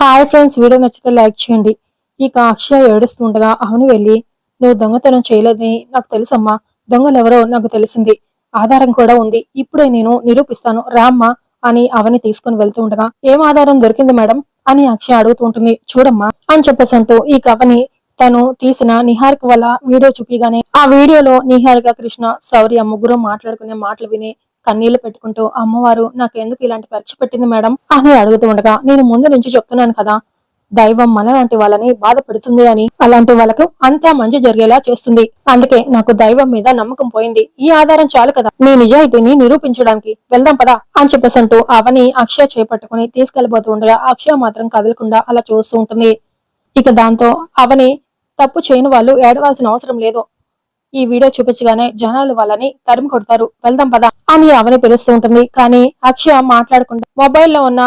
Hi friends video నచ్చితే like చేయండి. ఇక అక్షయ ఏడుస్తుండగా అవని వెళ్ళి నువ్వు దొంగతనం చేయలేదని నాకు తెలుసమ్మా. దొంగలెవరో నాకు తెలిసింది. ఆధారం కూడా ఉంది. ఇప్పుడే నేను నిరూపిస్తాను. రామ్మా అని అవని తీసుకుని వెళ్తూ ఉండగా ఏం ఆధారం దొరికింది మేడం? అని అక్షయ అడుగుతూ ఉంటుంది. చూడమ్మా అని చెప్పేసి అంటూ ఈ కవని తను తీసిన నిహారిక వల్ల వీడియో చూపిగానే ఆ వీడియోలో నిహారిక కృష్ణ శౌర్య ముగ్గురు మాట్లాడుకునే మాటలు విని కన్నీళ్ళు పెట్టుకుంటూ అమ్మవారు నాకు ఎందుకు ఇలాంటి పరీక్ష పెట్టింది మేడం? అని అడుగుతూ ఉండగా నేను ముందు నుంచి చెప్తున్నాను కదా దైవం మనలాంటి వాళ్ళని బాధ పెడుతుంది అని. అలాంటి వాళ్ళకు అంతా మంచి జరిగేలా చేస్తుంది. అందుకే నాకు దైవం మీద నమ్మకం పోయింది. ఈ ఆధారం చాలు కదా. నీ నిజాయితీని నిరూపించడానికి వెళ్దాం పదా అని చెప్పేసి అంటూ అవని అక్షయ చేపట్టుకుని తీసుకెళ్ళిపోతూ ఉండగా అక్షయ మాత్రం కదలకుండా అలా చూస్తూ ఉంటుంది. ఇక దాంతో అవని తప్పు చేయని వాళ్ళు ఏడవాల్సిన అవసరం లేదు. ఈ వీడియో చూపించగానే జనాలు వాళ్ళని తరిమి కొడతారు. వెళ్దాం పదా అని అవని పిలుస్తూ ఉంటుంది. కానీ అక్షయ మాట్లాడకుండా మొబైల్లో ఉన్న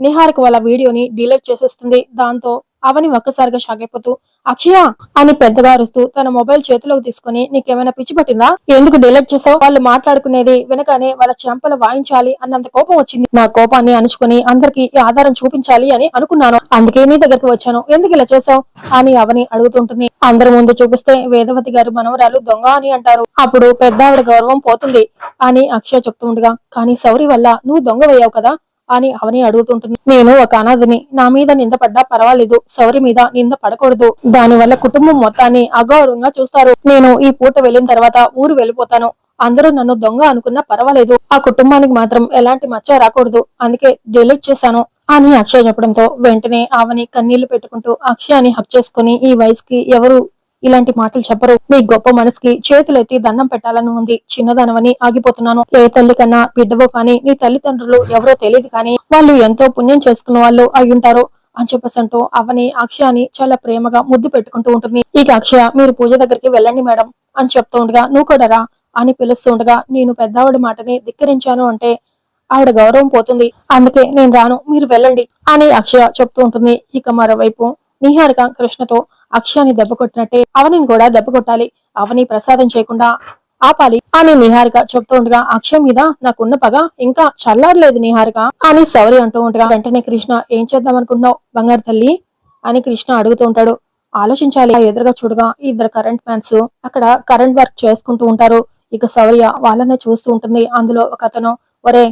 నిహారిక వాళ్ళ వీడియోని డిలీట్ చేసేస్తుంది. దాంతో అవని ఒక్కసారిగా షాక్ అయిపోతూ అక్షయ! అని పెద్దగా అరుస్తూ తన మొబైల్ చేతిలోకి తీసుకుని నీకేమైనా పిచ్చి పట్టిందా? ఎందుకు డిలీట్ చేసావు వాళ్ళు మాట్లాడుకునేది వెనకనే వాళ్ళ చెంపలు వాయించాలి అన్నంత కోపం వచ్చింది. నా కోపాన్ని అణుచుకుని అందరికి ఈ ఆధారం చూపించాలి అని అనుకున్నాను. అందుకే నీ దగ్గరికి వచ్చాను. ఎందుకు ఇలా చేసావు అని అవని అడుగుతుంటుంది. అందరి ముందు చూపిస్తే వేదవతి గారు మనవరాలు దొంగ అని అంటారు. అప్పుడు పెద్ద ఆవిడ గౌరవం పోతుంది అని అక్షయ చెప్తుండగా కానీ సౌరి వల్ల నువ్వు దొంగవయ్యావు కదా. అని అవని అడుగుతుంటుంది. నేను ఒక అనాథని. నా మీద నింద పడ్డా పర్వాలేదు. సౌరి మీద నింద పడకూడదు. దాని వల్ల కుటుంబం మొత్తాన్ని అగౌరవంగా చూస్తారు. నేను ఈ పూట వెళ్ళిన తర్వాత ఊరు వెళ్ళిపోతాను. అందరూ నన్ను దొంగ అనుకున్నా పర్వాలేదు. ఆ కుటుంబానికి మాత్రం ఎలాంటి మచ్చ రాకూడదు. అందుకే డిలీట్ చేశాను అని అక్షయ్ చెప్పడంతో వెంటనే ఆవని కన్నీళ్ళు పెట్టుకుంటూ అక్షయాన్ని హక్ చేసుకుని ఈ వయసుకి ఎవరు ఇలాంటి మాటలు చెప్పరు. మీ గొప్ప మనసుకి చేతులెత్తి దండం పెట్టాలని ఉంది. చిన్నదనవని ఆగిపోతున్నాను. ఏ తల్లి కన్నా బిడ్డవో కానీ నీ తల్లిదండ్రులు ఎవరో తెలియదు కానీ వాళ్ళు ఎంతో పుణ్యం చేసుకున్న వాళ్ళు అయ్యుంటారు. అని చెప్పేసి అంటూ అవని అక్షయాని చాలా ప్రేమగా ముద్దు పెట్టుకుంటూ ఉంటుంది. ఇక అక్షయ మీరు పూజ దగ్గరికి వెళ్ళండి మేడం అని చెప్తూ ఉండగా నువ్వు కూడా రా అని పిలుస్తూ ఉండగా నేను పెద్దావిడ మాటని ధిక్కరించాను అంటే ఆవిడ గౌరవం పోతుంది. అందుకే నేను రాను. మీరు వెళ్ళండి అని అక్షయ చెప్తూ ఉంటుంది. ఇక మరోవైపు నిహారిక కృష్ణతో అక్షయాన్ని దెబ్బ కొట్టినట్టే అవనిని కూడా దెబ్బ కొట్టాలి. అవని ప్రసాదం చేయకుండా ఆపాలి అని నిహారిక చెప్తూ ఉండగా అక్షయ మీద నాకున్న పగ ఇంకా చల్లారలేదు నిహారిక అని సౌరి అంటూ ఉండగా వెంటనే కృష్ణ ఏం చేద్దాం అనుకుంటున్నావు బంగారు తల్లి అని కృష్ణ అడుగుతూ ఉంటాడు. ఆలోచించాలి. ఎదురుగా చూడగా ఇద్దరు కరెంట్ మ్యాన్స్ అక్కడ కరెంట్ వర్క్ చేసుకుంటూ ఉంటారు. ఇక సౌర్య వాళ్ళనే చూస్తూ ఉంటుంది. అందులో ఒక అతను ఒరే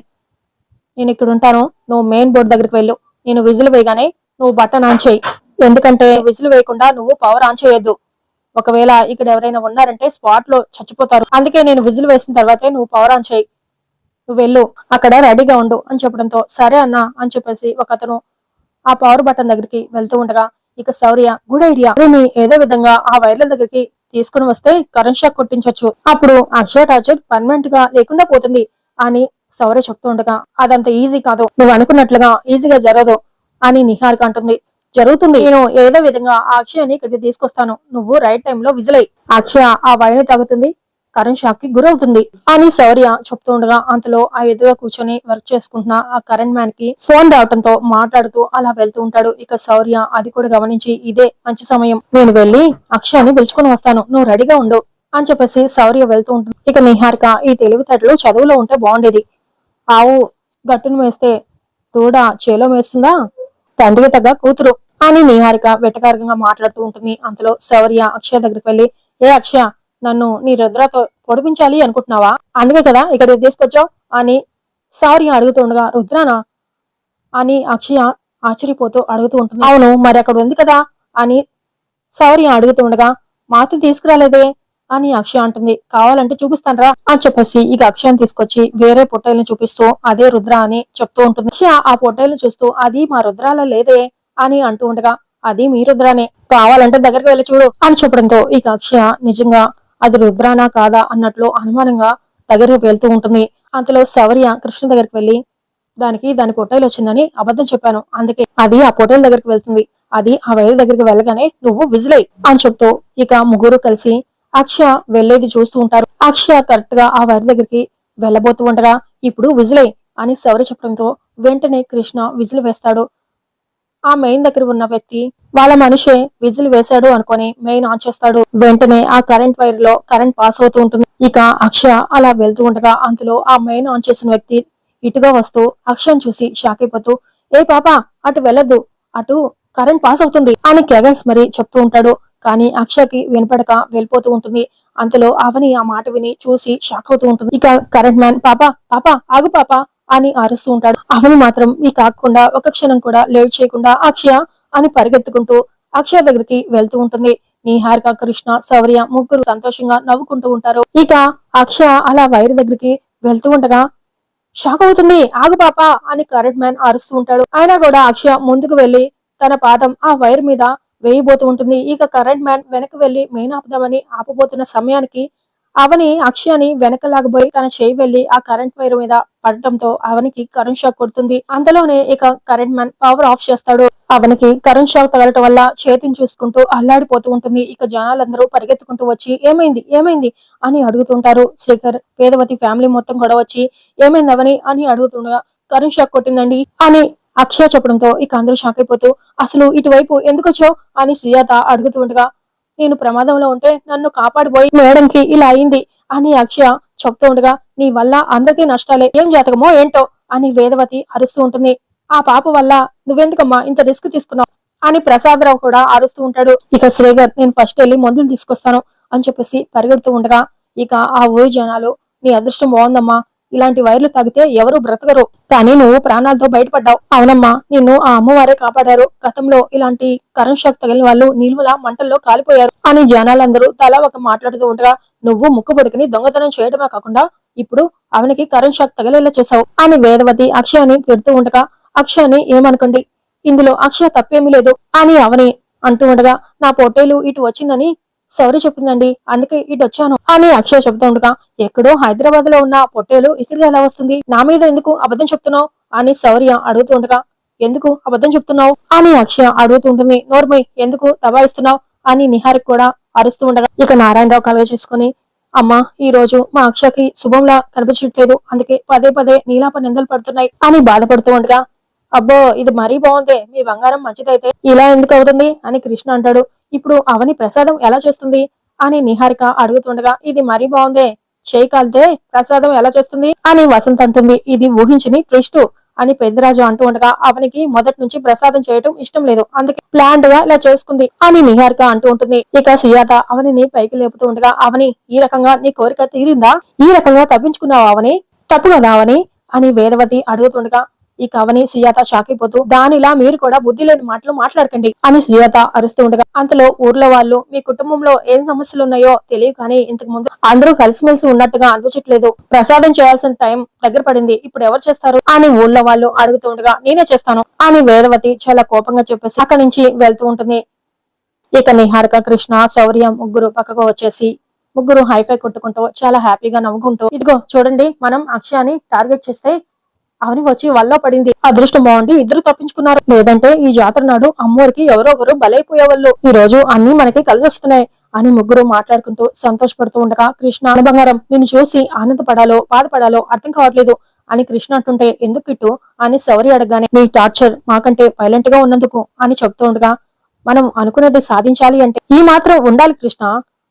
నేను ఇక్కడ ఉంటాను నువ్వు మెయిన్ బోర్డు దగ్గరికి వెళ్ళు. నేను విజిల్ వేయగానే నువ్వు బట్టన్ ఆన్ చేయి. ఎందుకంటే విజిల్ వేయకుండా నువ్వు పవర్ ఆన్ చేయొద్దు. ఒకవేళ ఇక్కడ ఎవరైనా ఉన్నారంటే స్పాట్లో చచ్చిపోతారు. అందుకే నేను విజిల్ వేసిన తర్వాతే నువ్వు పవర్ ఆన్ చేయి. నువ్వు వెళ్ళు అక్కడ రెడీగా ఉండు అని చెప్పడంతో సరే అన్నా అని చెప్పేసి ఒక అతను ఆ పవర్ బటన్ దగ్గరికి వెళ్తూ ఉండగా ఇక శౌర్య గుడ్ ఐడియా దీన్ని ఏదో విధంగా ఆ వైర్ల దగ్గరికి తీసుకుని వస్తే కరెంట్ షాక్ కొట్టించొచ్చు. అప్పుడు అక్షయ టార్చర్ పర్మనెంట్గా లేకుండా పోతుంది అని శౌర్య చెప్తూ ఉండగా అదంత ఈజీ కాదు. నువ్వు అనుకున్నట్లుగా ఈజీగా జరగదు అని నిహారిక అంటుంది. జరుగుతుంది. నేను ఏదో విధంగా ఆ అక్షయని ఇక్కడికి తీసుకొస్తాను. నువ్వు రైట్ టైంలో విజిలై. అక్షయ ఆ వైన్ తాగుతుంది. కరెంట్ షాక్కి గురవుతుంది. అని శౌర్య చెప్తూ ఉండగా అంతలో ఆ ఎదురుగా కూర్చొని వర్క్ చేసుకుంటున్న ఆ కరెంట్ మ్యాన్కి ఫోన్ రావడంతో మాట్లాడుతూ అలా వెళ్తూ ఉంటాడు. ఇక శౌర్య అది కూడా గమనించి ఇదే మంచి సమయం. నేను వెళ్ళి అక్షయాన్ని పిలుచుకొని వస్తాను. నువ్వు రెడీగా ఉండు అని చెప్పేసి శౌర్య వెళ్తూ ఉంటుంది. ఇక నిహారిక ఈ తెలివితేటలు చదువులో ఉంటే బాగుండేది. ఆవు గట్టును వేస్తే దూడ చేలో వేస్తుందా తండ్రికి తగ్గ కూతురు అని నిహారిక వెటకారంగా మాట్లాడుతూ ఉంటుంది. అంతలో శౌర్య అక్షయ దగ్గరికి వెళ్ళి ఏ అక్షయ నన్ను నీ రుద్రతో పొడిపించాలి అనుకుంటున్నావా? అందుకే కదా ఇక్కడ తీసుకొచ్చావు? అని శౌర్య అడుగుతూ ఉండగా రుద్రానా? అని అక్షయ ఆశ్చర్యపోతూ అడుగుతూ ఉంటుంది. అవును మరి అక్కడ ఉంది కదా? అని శౌర్య అడుగుతూ ఉండగా తీసుకురాలేదే? అని అక్షయ అంటుంది. కావాలంటే చూపిస్తానరా అని చెప్పేసి ఇక అక్షయాన్ని తీసుకొచ్చి వేరే పొట్టైల్ని చూపిస్తూ అదే రుద్ర అని చెప్తూ ఉంటుంది. అక్షయ ఆ పొట్టైల్ని చూస్తూ అది మా రుద్రాల లేదే అని అంటూ ఉండగా అది మీ రుద్రానే. కావాలంటే దగ్గరికి వెళ్ళి చూడు అని చెప్పడంతో ఇక అక్షయ నిజంగా అది రుద్రానా కాదా అన్నట్లు అనుమానంగా దగ్గరికి వెళ్తూ ఉంటుంది. అంతలో శౌర్య కృష్ణ దగ్గరికి వెళ్ళి దానికి దాని పొట్టైలు వచ్చిందని అబద్ధం చెప్పాను. అందుకే అది ఆ పొట్టైల దగ్గరికి వెళ్తుంది. అది ఆ వైర్ దగ్గరికి వెళ్ళగానే నువ్వు విజిలై అని చెప్తూ ఇక ముగ్గురు కలిసి అక్షయ వెళ్ళేది చూస్తూ ఉంటారు. అక్షయ కరెక్ట్గా ఆ వైరు దగ్గరికి వెళ్ళబోతూ ఉండగా ఇప్పుడు విజిలై అని శౌర్య చెప్పడంతో వెంటనే కృష్ణ విజిల్ వేస్తాడు. ఆ మెయిన్ దగ్గర ఉన్న వ్యక్తి వాళ్ళ మనిషే విజిల్ వేశాడు అనుకొని మెయిన్ ఆన్ చేస్తాడు. వెంటనే ఆ కరెంట్ వైర్లో కరెంట్ పాస్ అవుతూ ఉంటుంది. ఇక అక్షయ అలా వెళ్తూ ఉండగా అందులో ఆ మెయిన్ ఆన్ చేసిన వ్యక్తి ఇటుగా వస్తూ అక్షయ్ చూసి షాక్ అయిపోతూ ఏ పాప అటు వెళ్ళొద్దు. అటు కరెంట్ పాస్ అవుతుంది అని కేగల్స్ మరి చెప్తూ ఉంటాడు. కానీ అక్షయకి వినపడక వెళ్ళిపోతూ ఉంటుంది. అంతలో అవని ఆ మాట విని చూసి షాక్ అవుతూ ఉంటుంది. ఇక కరెంట్ మ్యాన్ పాప పాప ఆగు పాప అని అరుస్తూ ఉంటాడు. అవని మాత్రం ఈ కాకుండా ఒక క్షణం కూడా లేట్ చేయకుండా అక్షయ అని పరిగెత్తుకుంటూ అక్షయ దగ్గరికి వెళ్తూ ఉంటుంది. నీహారిక కృష్ణ శౌర్య ముగ్గురు సంతోషంగా నవ్వుకుంటూ ఉంటారు. ఇక అక్షయ అలా వైర్ దగ్గరికి వెళ్తూ ఉండగా షాక్ అవుతుంది ఆగు పాప అని కరెంట్ మ్యాన్ అరుస్తూ ఉంటాడు. అయినా కూడా అక్షయ ముందుకు వెళ్ళి తన పాదం ఆ వైర్ మీద వేయబోతూ ఉంటుంది. ఇక కరెంట్ మ్యాన్ వెనక్కి వెళ్ళి మెయిన్ ఆపుదామని ఆపబోతున్న సమయానికి అవని అక్షయాని వెనక లాగబోయి తన చేయి వెళ్ళి ఆ కరెంట్ వైర్ మీద పడటంతో అవనికి కరెంట్ షాక్ కొడుతుంది. అంతలోనే ఇక కరెంట్ మ్యాన్ పవర్ ఆఫ్ చేస్తాడు. అవనికి కరెంట్ షాక్ తగలటం వల్ల చేతిని చూసుకుంటూ అల్లాడిపోతూ ఉంటుంది. ఇక జనాలందరూ పరిగెత్తుకుంటూ వచ్చి ఏమైంది? ఏమైంది? అని అడుగుతుంటారు. శ్రీకర్ వేదవతి ఫ్యామిలీ మొత్తం కూడా వచ్చి ఏమైంది అవని? అని అడుగుతుండగా కరెంట్ షాక్ కొట్టిందండి అని అక్షయ చెప్పడంతో ఇక అందరూ షాక్ అయిపోతూ అసలు ఇటువైపు ఎందుకు వచ్చావు? అని సుజాత అడుగుతూ ఉండగా నేను ప్రమాదంలో ఉంటే నన్ను కాపాడిపోయి మేడంకి ఇలా అయింది అని అక్షయ చెప్తూ ఉండగా నీ వల్ల అందరికీ నష్టాలే. ఏం జాతకమో ఏంటో? అని వేదవతి అరుస్తూ ఉంటుంది. ఆ పాప వల్ల నువ్వెందుకమ్మా ఇంత రిస్క్ తీసుకున్నావు? అని ప్రసాదరావు కూడా అరుస్తూ ఉంటాడు. ఇక శ్రీగర్ నేను ఫస్ట్ వెళ్ళి మందులు తీసుకొస్తాను అని చెప్పేసి పరిగెడుతూ ఉండగా ఇక ఆ ఊరి జనాలు నీ అదృష్టం బాగుందమ్మా. ఇలాంటి వైర్లు తాగితే ఎవరు బ్రతకరు. కానీ నువ్వు ప్రాణాలతో బయటపడ్డావు. అవునమ్మా నిన్ను ఆ అమ్మవారే కాపాడారు. గతంలో ఇలాంటి కరెంట్ షాక్ తగిలిన వాళ్ళు నిలువల మంటల్లో కాలిపోయారు. అని జనాలందరూ తలా ఒక మాట్లాడుతూ ఉండగా నువ్వు ముక్కు పడుకుని దొంగతనం చేయడమే కాకుండా ఇప్పుడు అవనికి కరెంట్ షాక్ తగిలేలా చేశావు అని వేదవతి అక్షయాన్ని తిడుతూ ఉండగా అక్షయాని ఏమనుకోండి? ఇందులో అక్షయ తప్పేమీ లేదు అని అవని అంటూ ఉండగా నా పొట్టేలు ఇటు వచ్చిందని సౌరి చెప్పిందండి. అందుకే ఇటు వచ్చాను అని అక్షయ చెబుతూ ఎక్కడో హైదరాబాద్లో ఉన్న పొట్టేలు ఇక్కడికి ఎలా వస్తుంది? నా మీద ఎందుకు అబద్ధం చెప్తున్నావు? అని శౌర్య అడుగుతుండగా ఎందుకు అబద్ధం చెప్తున్నావు? అని అక్షయ అడుగుతూ ఉంటుంది. ఎందుకు దబాయిస్తున్నావు? అని నిహారిక్ కూడా అరుస్తూ ఉండగా ఇక నారాయణరావు కలుగ చేసుకుని అమ్మా ఈ రోజు మా అక్షకి శుభంలా కనిపించట్లేదు. అందుకే పదే పదే నీలాప నిందలు పడుతున్నాయి అని బాధపడుతూ ఉండగా అబ్బో ఇది మరీ బాగుంది. మీ బంగారం మంచిదైతే ఇలా ఎందుకు అవుతుంది? అని కృష్ణ అంటాడు. ఇప్పుడు అవని ప్రసాదం ఎలా చేస్తుంది? అని నిహారిక అడుగుతుండగా ఇది మరీ బాగుందే. చేయి కాలితే ప్రసాదం ఎలా చేస్తుంది? అని వసంత్ అంటుంది. ఇది ఊహించని ట్విస్ట్ అని పెద్దరాజు అంటూ ఉండగా అవనికి మొదటి నుంచి ప్రసాదం చేయటం ఇష్టం లేదు. అందుకే ప్లాంట్గా ఇలా చేసుకుంది అని నిహారిక అంటూ ఉంటుంది. ఇక సుయాత అవనిని పైకి లేపుతూ ఉండగా అవని ఈ రకంగా నీ కోరిక తీరిందా? ఈ రకంగా తప్పించుకున్నావు అవని? తప్పు కదా అవని? అని వేదవతి అడుగుతుండగా ఈ అవని సుజాత షాక్ అయిపోతూ దానిలా మీరు కూడా బుద్ధి లేని మాటలు మాట్లాడకండి అని సుజాత అరుస్తూ ఉండగా అంతలో ఊర్లో వాళ్ళు మీ కుటుంబంలో ఏం సమస్యలు ఉన్నాయో తెలియదు కానీ ఇంతకు ముందు అందరూ కలిసిమెలిసి ఉన్నట్టుగా అనిపించట్లేదు. ప్రసాదం చేయాల్సిన టైం దగ్గర పడింది. ఇప్పుడు ఎవరు చేస్తారు? అని ఊళ్ళో వాళ్ళు అడుగుతూ ఉండగా నేనే చేస్తాను అని వేదవతి చాలా కోపంగా చెప్పేసి అక్కడి నుంచి వెళ్తూ ఉంటుంది. ఇక నిహారిక కృష్ణ శౌర్య ముగ్గురు పక్కకు వచ్చేసి ముగ్గురు హైఫై కొట్టుకుంటూ చాలా హ్యాపీగా నవ్వుకుంటూ ఇదిగో చూడండి మనం అక్షయాని టార్గెట్ చేస్తే అవని వచ్చి వల్ల పడింది. అదృష్టం బాగుండి ఇద్దరు తప్పించుకున్నారు. లేదంటే ఈ జాతర నాడు అమ్మోరికి ఎవరో ఒకరు బలైపోయేవాళ్ళు. ఈ రోజు అన్ని మనకి కలిసి వస్తున్నాయి అని ముగ్గురు మాట్లాడుకుంటూ సంతోషపడుతూ ఉండగా కృష్ణ బంగారం నిన్ను చూసి ఆనందపడాలో బాధపడాలో అర్థం కావట్లేదు అని కృష్ణ అంటుంటే ఎందుకు ఇటు అని శౌరి అడగానే మీ టార్చర్ మాకంటే వైలెంట్గా ఉన్నందుకు అని చెప్తూ ఉండగా మనం అనుకున్నది సాధించాలి అంటే ఈ మాత్రం ఉండాలి కృష్ణ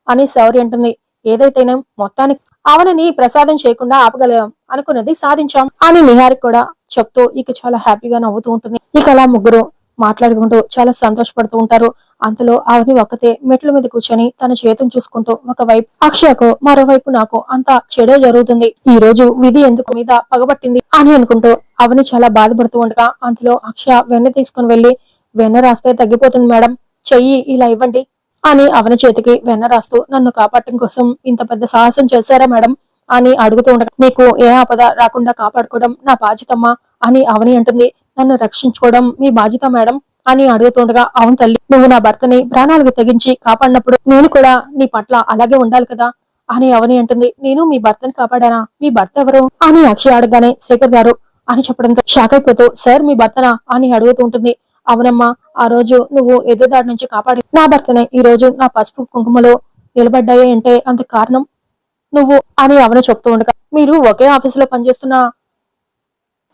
అని శౌరి అంటుంది. ఏదైతేనే మొత్తానికి అవనని ప్రసాదం చేయకుండా ఆపగలం అనుకున్నది సాధించాం. అని నిహారి కూడా చెప్తూ ఇక చాలా హ్యాపీగా నవ్వుతూ ఉంటుంది. ఇక అలా ముగ్గురు మాట్లాడుకుంటూ చాలా సంతోషపడుతూ ఉంటారు. అంతలో అవని ఒక్కతే మెట్ల మీద కూర్చొని తన చేతిని చూసుకుంటూ ఒకవైపు అక్షయకు మరోవైపు నాకు అంతా చెడే జరుగుతుంది. ఈ రోజు విధి ఎందుకు మీద పగబట్టింది అని అనుకుంటూ అవని చాలా బాధపడుతూ ఉండగా అంతలో అక్షయ వెన్న తీసుకుని వెళ్ళి వెన్న రాస్తే తగ్గిపోతుంది మేడం. చెయ్యి ఇలా ఇవ్వండి. అని అవని చేతికి వెన్న రాస్తూ నన్ను కాపాడటం కోసం ఇంత పెద్ద సాహసం చేశారా మేడం? అని అడుగుతూ ఉండగా నీకు ఏ ఆపద రాకుండా కాపాడుకోవడం నా బాధ్యతమ్మా అని అవని అంటుంది. నన్ను రక్షించుకోవడం మీ బాధ్యత మేడం అని అడుగుతుండగా అవును తల్లి నువ్వు నా భర్తని ప్రాణాలకు తెగించి కాపాడినప్పుడు నేను కూడా నీ పట్ల అలాగే ఉండాలి కదా అని అవని అంటుంది. నేను మీ భర్తని కాపాడానా? మీ భర్త ఎవరు? అని అక్షయ అడగానే శేఖర్ గారు అని చెప్పడంతో షాక్ అయిపోతూ సార్ మీ భర్తనా? అని అడుగుతూ ఉంటుంది. అవునమ్మా ఆ రోజు నువ్వు ఎదురుదాడి నుంచి కాపాడి నా భర్తనే ఈ రోజు నా పసుపు కుంకుమలో నిలబడ్డాయి అంటే అందుకు కారణం? నువ్వు అని అవన చెప్తూ ఉండగా మీరు ఒకే ఆఫీసులో పనిచేస్తున్న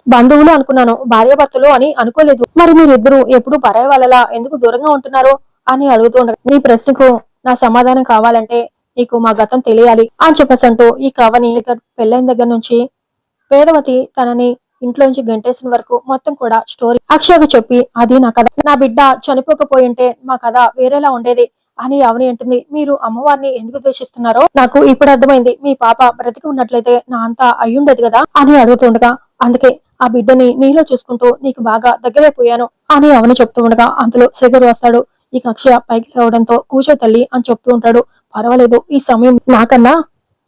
బంధువులు అనుకున్నాను భార్యాభర్తలు అని అనుకోలేదు. మరి మీరిద్దరూ ఎప్పుడు పరాయి వాళ్ళలా ఎందుకు దూరంగా ఉంటున్నారు అని అడుగుతూ ఉండగా నీ ప్రశ్నకు నా సమాధానం కావాలంటే నీకు మా గతం తెలియాలి అని చెప్పేసి అంటూ ఈ కవని పెళ్ళైన దగ్గర నుంచి వేదవతి తనని ఇంట్లోంచి గంటేసిన వరకు మొత్తం కూడా స్టోరీ. అక్షయకు చెప్పి అది నా కథ. నా బిడ్డ చనిపోకపోయి ఉంటే మా కథ వేరేలా ఉండేది అని అవని అంటుంది. మీరు అమ్మవారిని ఎందుకు ద్వేషిస్తున్నారో? నాకు ఇప్పుడు అర్థమైంది. మీ పాప బ్రతికి ఉన్నట్లయితే నా అంతా అయ్యుండేది కదా అని అడుగుతుండగా అందుకే ఆ బిడ్డని నీలో చూసుకుంటూ నీకు బాగా దగ్గరైపోయాను అని అవని చెప్తూ ఉండగా అందులో శేఖర్ వస్తాడు. ఈ అక్షయ పైకి రావడంతో కూర్చో తల్లి అని చెప్తూ ఉంటాడు. పర్వాలేదు ఈ సమయం నాకన్నా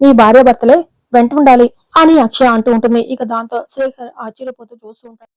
మీ భార్య భర్తలే వెంట ఉండాలి. అని అక్షయ అంటూ ఉంటుంది. ఇక దాంతో శేఖర్ ఆశ్చర్యపోతూ చూస్తూ ఉంటాడు.